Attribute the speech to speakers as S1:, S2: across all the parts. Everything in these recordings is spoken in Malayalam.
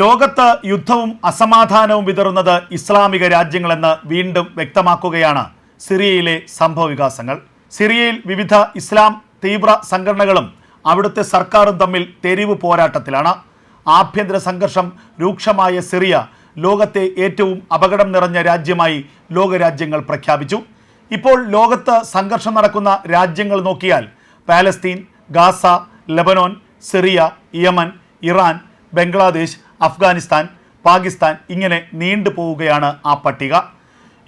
S1: ലോകത്ത് യുദ്ധവും അസമാധാനവും വിതറുന്നത് ഇസ്ലാമിക രാജ്യങ്ങളെന്ന് വീണ്ടും വ്യക്തമാക്കുകയാണ് സിറിയയിലെ സംഭവവികാസങ്ങൾ. സിറിയയിൽ വിവിധ ഇസ്ലാം തീവ്ര സംഘടനകളും അവിടുത്തെ സർക്കാരും തമ്മിൽ തെരുവ് പോരാട്ടത്തിലാണ്. ആഭ്യന്തര സംഘർഷം രൂക്ഷമായ സിറിയ ലോകത്തെ ഏറ്റവും അപകടം നിറഞ്ഞ രാജ്യമായി ലോകരാജ്യങ്ങൾ പ്രഖ്യാപിച്ചു. ഇപ്പോൾ ലോകത്ത് സംഘർഷം നടക്കുന്ന രാജ്യങ്ങൾ നോക്കിയാൽ Palestine Gaza Lebanon Syria Yemen Iran Bangladesh Afghanistan Pakistan ഇങ്ങനെ നീണ്ടുപോവുകയാണ് ആ പട്ടിക.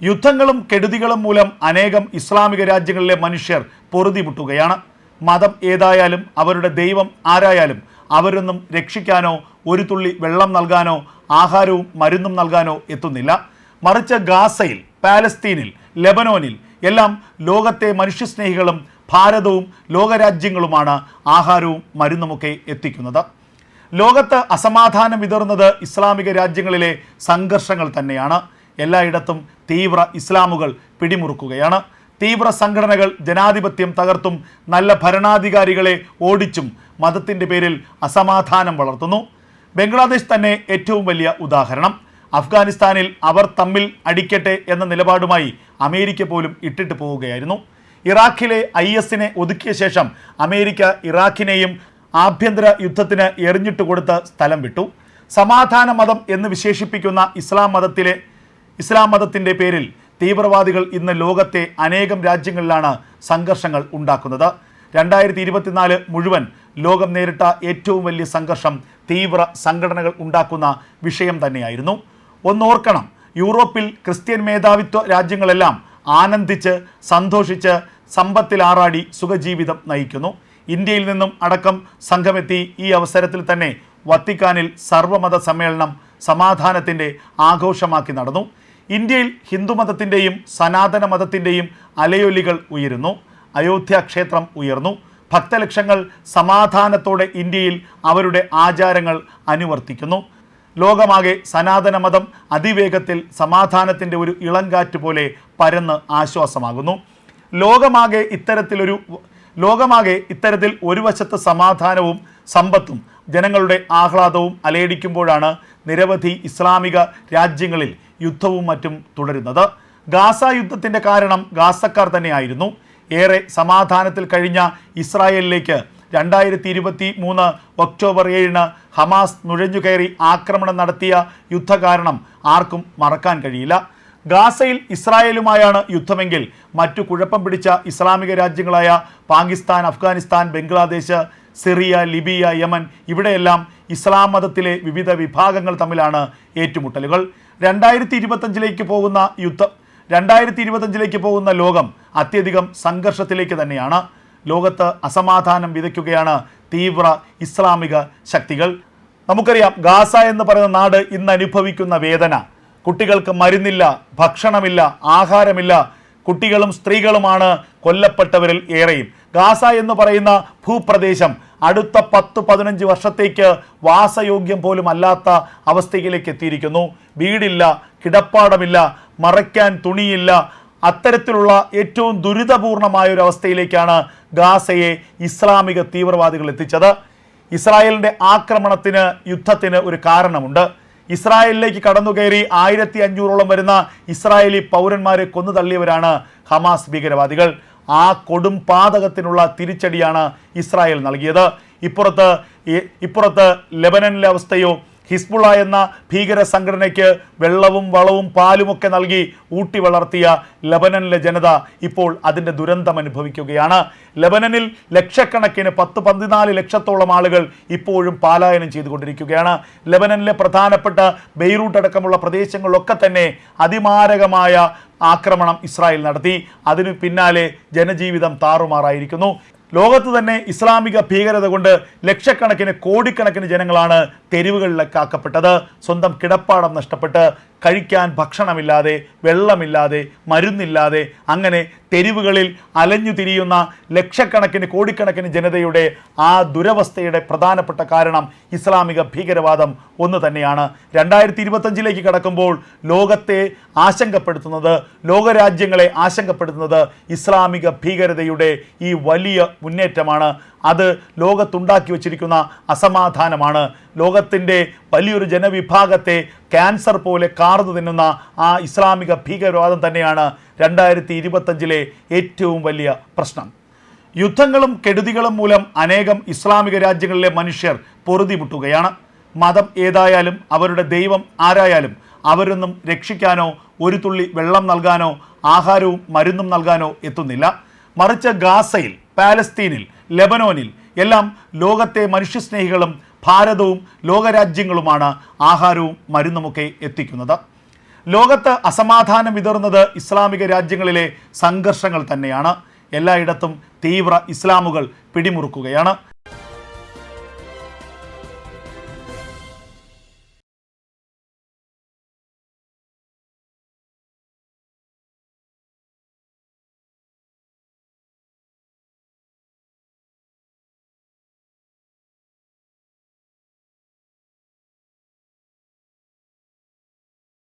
S1: യുദ്ധങ്ങളും കെടുതികളും മൂലം അനേകം ഇസ്ലാമിക രാജ്യങ്ങളിലെ മനുഷ്യർ പൊറുതിമുട്ടുകയാണ് മതം ഏതായാലും അവരുടെ ദൈവം ആരായാലും അവരൊന്നും രക്ഷിക്കാനോ ഒരു തുള്ളി വെള്ളം നൽകാനോ ആഹാരവും മരുന്നും നൽകാനോ എത്തുന്നില്ല. മറിച്ച് ഗാസയിൽ പാലസ്തീനിൽ ലെബനോനിൽ എല്ലാം ലോകത്തെ മനുഷ്യസ്നേഹികളും ഭാരതവും ലോകരാജ്യങ്ങളുമാണ് ആഹാരവും മരുന്നുമൊക്കെ എത്തിക്കുന്നത്. ലോകത്ത് അസമാധാനം വിതറുന്നത് ഇസ്ലാമിക രാജ്യങ്ങളിലെ സംഘർഷങ്ങൾ തന്നെയാണ്. എല്ലായിടത്തും തീവ്ര ഇസ്ലാമുകൾ പിടിമുറുക്കുകയാണ്. തീവ്ര സംഘടനകൾ ജനാധിപത്യം തകർത്തും നല്ല ഭരണാധികാരികളെ ഓടിച്ചും മതത്തിന്റെ പേരിൽ അസമാധാനം വളർത്തുന്നു. ബംഗ്ലാദേശ് തന്നെ ഏറ്റവും വലിയ ഉദാഹരണം. അഫ്ഗാനിസ്ഥാനിൽ അവർ തമ്മിൽ അടിക്കട്ടെ എന്ന നിലപാടുമായി അമേരിക്ക പോലും ഇട്ടിട്ട് പോവുകയായിരുന്നു. ഇറാഖിലെ ഐ എസിനെ ഒതുക്കിയ ശേഷം അമേരിക്ക ഇറാഖിനെയും ആഭ്യന്തര യുദ്ധത്തിന് എറിഞ്ഞിട്ട് കൊടുത്ത് സ്ഥലം വിട്ടു. സമാധാന മതം എന്ന് വിശേഷിപ്പിക്കുന്ന ഇസ്ലാം മതത്തിലെ ഇസ്ലാം മതത്തിന്റെ പേരിൽ തീവ്രവാദികൾ ഇന്ന് ലോകത്തെ അനേകം രാജ്യങ്ങളിലാണ് സംഘർഷങ്ങൾ ഉണ്ടാക്കുന്നത്. രണ്ടായിരത്തി ഇരുപത്തിനാല് മുഴുവൻ ലോകം നേരിട്ട ഏറ്റവും വലിയ സംഘർഷം തീവ്ര സംഘടനകൾ ഉണ്ടാക്കുന്ന വിഷയം തന്നെയായിരുന്നു. ഒന്നോർക്കണം യൂറോപ്പിൽ ക്രിസ്ത്യൻ മേധാവിത്വ രാജ്യങ്ങളെല്ലാം ആനന്ദിച്ച് സന്തോഷിച്ച് സമ്പത്തിൽ ആറാടി സുഖജീവിതം നയിക്കുന്നു. ഇന്ത്യയിൽ നിന്നും അടക്കം സംഘമെത്തി ഈ അവസരത്തിൽ തന്നെ വത്തിക്കാനിൽ സർവമത സമ്മേളനം സമാധാനത്തിന്റെ ആഘോഷമാക്കി നടന്നു. ഇന്ത്യയിൽ ഹിന്ദുമതത്തിന്റെയും സനാതന മതത്തിന്റെയും അലയൊലികൾ ഉയരുന്നു. അയോധ്യ ക്ഷേത്രം ഉയർന്നു. ഭക്തലക്ഷങ്ങൾ സമാധാനത്തോടെ ഇന്ത്യയിൽ അവരുടെ ആചാരങ്ങൾ അനുവർത്തിക്കുന്നു. ലോകമാകെ സനാതന മതം അതിവേഗത്തിൽ സമാധാനത്തിന്റെ ഒരു ഇളങ്കാറ്റ് പോലെ പരന്ന് ആശ്വാസമാകുന്നു. ലോകമാകെ ഇത്തരത്തിലൊരു ലോകമാകെ ഇത്തരത്തിൽ ഒരു വശത്ത് സമാധാനവും സമ്പത്തും ജനങ്ങളുടെ ആഹ്ലാദവും അലയടിക്കുമ്പോഴാണ് നിരവധി ഇസ്ലാമിക രാജ്യങ്ങളിൽ യുദ്ധവും മറ്റും തുടരുന്നത്. ഗാസ യുദ്ധത്തിന്റെ കാരണം ഗാസക്കാർ തന്നെയായിരുന്നു. ഏറെ സമാധാനത്തിൽ കഴിഞ്ഞ ഇസ്രായേലിലേക്ക് രണ്ടായിരത്തി ഇരുപത്തി മൂന്ന് ഒക്ടോബർ ഏഴിന് ഹമാസ് നുഴഞ്ഞുകയറി ആക്രമണം നടത്തിയ യുദ്ധ കാരണം ആർക്കും മറക്കാൻ കഴിയില്ല. ഗാസയിൽ ഇസ്രായേലുമായാണ് യുദ്ധമെങ്കിൽ മറ്റു കുഴപ്പം പിടിച്ച ഇസ്ലാമിക രാജ്യങ്ങളായ Pakistan Afghanistan Bangladesh Syria Libya Yemen ഇവിടെയെല്ലാം ഇസ്ലാം മതത്തിലെ വിവിധ വിഭാഗങ്ങൾ തമ്മിലാണ് ഏറ്റുമുട്ടലുകൾ. രണ്ടായിരത്തി ഇരുപത്തഞ്ചിലേക്ക് പോകുന്ന യുദ്ധം രണ്ടായിരത്തി ഇരുപത്തഞ്ചിലേക്ക് പോകുന്ന ലോകം അത്യധികം സംഘർഷത്തിലേക്ക് തന്നെയാണ്. ലോകത്ത് അസമാധാനം വിതയ്ക്കുകയാണ് തീവ്ര ഇസ്ലാമിക ശക്തികൾ. നമുക്കറിയാം ഗാസ എന്ന് പറയുന്ന നാട് ഇന്ന് അനുഭവിക്കുന്ന വേദന. കുട്ടികൾക്ക് മരുന്നില്ല ഭക്ഷണമില്ല ആഹാരമില്ല. കുട്ടികളും സ്ത്രീകളുമാണ് കൊല്ലപ്പെട്ടവരിൽ ഏറെയും. ഗാസ എന്ന് പറയുന്ന ഭൂപ്രദേശം അടുത്ത പത്ത് പതിനഞ്ച് വർഷത്തേക്ക് വാസയോഗ്യം പോലും അല്ലാത്ത അവസ്ഥയിലേക്ക് എത്തിയിരിക്കുന്നു. വീടില്ല കിടപ്പാടമില്ല മറയ്ക്കാൻ തുണിയില്ല. അത്തരത്തിലുള്ള ഏറ്റവും ദുരിതപൂർണമായ ഒരു അവസ്ഥയിലേക്കാണ് ഗാസയെ ഇസ്ലാമിക തീവ്രവാദികൾ എത്തിച്ചത്. ഇസ്രായേലിന്റെ ആക്രമണത്തിന് യുദ്ധത്തിന് ഒരു കാരണമുണ്ട്. ഇസ്രായേലിലേക്ക് കടന്നുകയറി ആയിരത്തി അഞ്ഞൂറോളം വരുന്ന ഇസ്രായേലി പൗരന്മാരെ കൊന്നു തള്ളിയവരാണ് ഹമാസ് ഭീകരവാദികൾ. ആ കൊടും പാതകത്തിനുള്ള തിരിച്ചടിയാണ് ഇസ്രായേൽ നൽകിയത്. ഇപ്പുറത്ത് ഇപ്പുറത്ത് ലെബനനിലെ അവസ്ഥയോ ഹിസ്ബുള്ള എന്ന ഭീകര സംഘടനയ്ക്ക് വെള്ളവും വളവും പാലുമൊക്കെ നൽകി ഊട്ടി വളർത്തിയ ലബനനിലെ ജനത ഇപ്പോൾ അതിന്റെ ദുരന്തം അനുഭവിക്കുകയാണ്. ലബനനിൽ ലക്ഷക്കണക്കിന് പത്ത് പതിനാല് ലക്ഷത്തോളം ആളുകൾ ഇപ്പോഴും പാലായനം ചെയ്തുകൊണ്ടിരിക്കുകയാണ്. ലബനനിലെ പ്രധാനപ്പെട്ട ബെയ്റൂട്ട് അടക്കമുള്ള പ്രദേശങ്ങളിലൊക്കെ തന്നെ അതിമാരകമായ ആക്രമണം ഇസ്രായേൽ നടത്തി. അതിനു പിന്നാലെ ജനജീവിതം താറുമാറായിരിക്കുന്നു. ലോകത്ത് തന്നെ ഇസ്ലാമിക ഭീകരത കൊണ്ട് ലക്ഷക്കണക്കിന് കോടിക്കണക്കിന് ജനങ്ങളാണ് തെരുവുകളിലേക്ക് ആക്കപ്പെട്ടത്. സ്വന്തം കിടപ്പാടം നഷ്ടപ്പെട്ട് കഴിക്കാൻ ഭക്ഷണമില്ലാതെ വെള്ളമില്ലാതെ മരുന്നില്ലാതെ അങ്ങനെ തെരുവുകളിൽ അലഞ്ഞു തിരിയുന്ന ലക്ഷക്കണക്കിന് കോടിക്കണക്കിന് ജനതയുടെ ആ ദുരവസ്ഥയുടെ പ്രധാനപ്പെട്ട കാരണം ഇസ്ലാമിക ഭീകരവാദം ഒന്ന് തന്നെയാണ്. രണ്ടായിരത്തി ഇരുപത്തഞ്ചിലേക്ക് കടക്കുമ്പോൾ ലോകത്തെ ആശങ്കപ്പെടുത്തുന്നത് ലോകരാജ്യങ്ങളെ ആശങ്കപ്പെടുത്തുന്നത് ഇസ്ലാമിക ഭീകരതയുടെ ഈ വലിയ മുന്നേറ്റമാണ്. അത് ലോകത്തുണ്ടാക്കി വച്ചിരിക്കുന്ന അസമാധാനമാണ്. ലോകത്തിന്റെ വലിയൊരു ജനവിഭാഗത്തെ ക്യാൻസർ പോലെ കാർന്നു തിന്നുന്ന ആ ഇസ്ലാമിക ഭീകരവാദം തന്നെയാണ് രണ്ടായിരത്തി ഇരുപത്തഞ്ചിലെ ഏറ്റവും വലിയ പ്രശ്നം. യുദ്ധങ്ങളും കെടുതികളും മൂലം അനേകം ഇസ്ലാമിക രാജ്യങ്ങളിലെ മനുഷ്യർ പൊറുതിമുട്ടുകയാണ് മതം ഏതായാലും അവരുടെ ദൈവം ആരായാലും അവരൊന്നും രക്ഷിക്കാനോ ഒരു തുള്ളി വെള്ളം നൽകാനോ ആഹാരവും മരുന്നും നൽകാനോ എത്തുന്നില്ല. മറിച്ച് ഗാസയിൽ പാലസ്തീനിൽ ലെബനോനിൽ എല്ലാം ലോകത്തെ മനുഷ്യസ്നേഹികളും ഭാരതവും ലോകരാജ്യങ്ങളുമാണ് ആഹാരവും മരുന്നുമൊക്കെ എത്തിക്കുന്നത്. ലോകത്ത് അസമാധാനം വിതറുന്നത് ഇസ്ലാമിക രാജ്യങ്ങളിലെ സംഘർഷങ്ങൾ തന്നെയാണ്. എല്ലായിടത്തും തീവ്ര ഇസ്ലാമുകൾ പിടിമുറുക്കുകയാണ്.